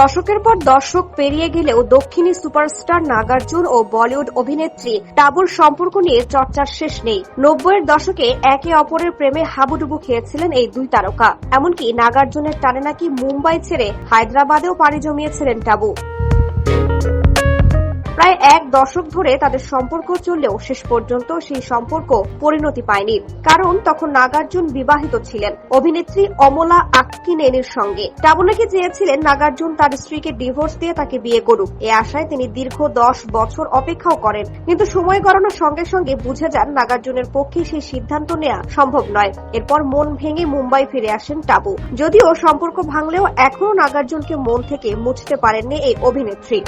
দশকের পর দর্শক পেরিয়ে গেলেও দক্ষিণী সুপারস্টার নাগার্জুন ও বলিউড অভিনেত্রী টাবুর সম্পর্ক নিয়ে চর্চার শেষ নেই। নব্বইয়ের দশকে একে অপরের প্রেমে হাবুডুবু খেয়েছিলেন এই দুই তারকা। এমনকি নাগার্জুনের টানে নাকি মুম্বাই ছেড়ে হায়দ্রাবাদেও পাড়ি জমিয়েছিলেন টাবু। প্রায় এক দশক ধরে তাদের সম্পর্ক চললেও শেষ পর্যন্ত সেই সম্পর্ক পরিণতি পায়নি। কারণ তখন নাগার্জুন বিবাহিত ছিলেন। অভিনেত্রী অমলা আক্কিনেনির সঙ্গে। টাবুনাকে চেয়েছিলেন নাগার্জুন তার স্ত্রীকে ডিভোর্স দিয়ে তাকে বিয়ে করুক। এ আশায় তিনি দীর্ঘ দশ বছর অপেক্ষাও করেন। কিন্তু সময় গড়ানোর সঙ্গে সঙ্গে বুঝে যান, নাগার্জুনের পক্ষে সেই সিদ্ধান্ত নেওয়া সম্ভব নয়। এরপর মন ভেঙে মুম্বাই ফিরে আসেন টাবু। যদিও সম্পর্ক ভাঙলেও এখনও নাগার্জুনকে মন থেকে মুছতে পারেননি এই অভিনেত্রী।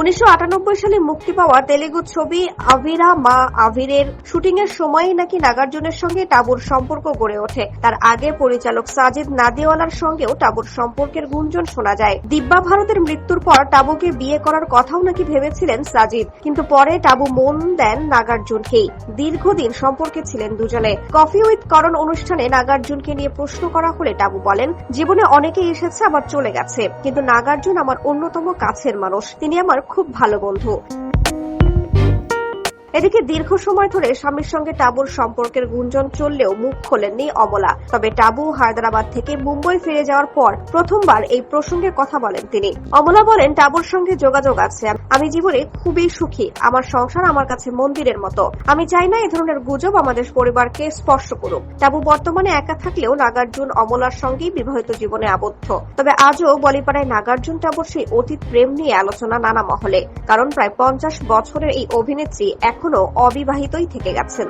উনিশশো আটানব্বই সালে মুক্তি পাওয়া তেলেগু ছবি আভিরা মা আভিরের শুটিং এর সময়ই নাকি নাগার্জুনের সঙ্গে টাবুর সম্পর্ক গড়ে ওঠে। তার আগে পরিচালক সাজিদ নাদিওয়ালার সঙ্গেও টাবুর সম্পর্কের গুঞ্জন শোনা যায়। দিব্যা ভারতের মৃত্যুর পর টাবুকে বিয়ে করার কথাও নাকি ভেবেছিলেন সাজিদ, কিন্তু পরে টাবু মন দেন নাগার্জুনকেই দীর্ঘদিন সম্পর্কে ছিলেন দুজনে। কফি উইথ করণ অনুষ্ঠানে নাগার্জুনকে নিয়ে প্রশ্ন করা হলে টাবু বলেন, জীবনে অনেকেই এসেছে, আবার চলে গেছে। কিন্তু নাগার্জুন আমার অন্যতম কাছের মানুষ। তিনি আমার খুব ভালো বন্ধু। এদিকে দীর্ঘ সময় ধরে স্বামীর সঙ্গে টাবুর সম্পর্কের গুঞ্জন চললেও মুখ খোলেননি অমলা তবে টাবু হায়দ্রাবাদ থেকে মুম্বই ফিরে যাওয়ার পর প্রথমবার এই প্রসঙ্গে কথা বলেন তিনি। অমলা বলেন, টাবুর সঙ্গে যোগাযোগ আছে। আমি জীবনে খুবই সুখী। আমার সংসার আমার কাছে মন্দিরের মতো। আমি চাই না এ ধরনের গুজব আমাদের পরিবারকে স্পর্শ করুক। টাবু বর্তমানে একা থাকলেও নাগার্জুন অমলার সঙ্গেই বিবাহিত জীবনে আবদ্ধ। তবে আজও বলিপাড়ায় নাগার্জুন টাবুর সেই অতীত প্রেম নিয়ে আলোচনা নানা মহলে। কারণ প্রায় পঞ্চাশ বছরের এই অভিনেত্রী এখনও অবিবাহিতই থেকে গেছেন।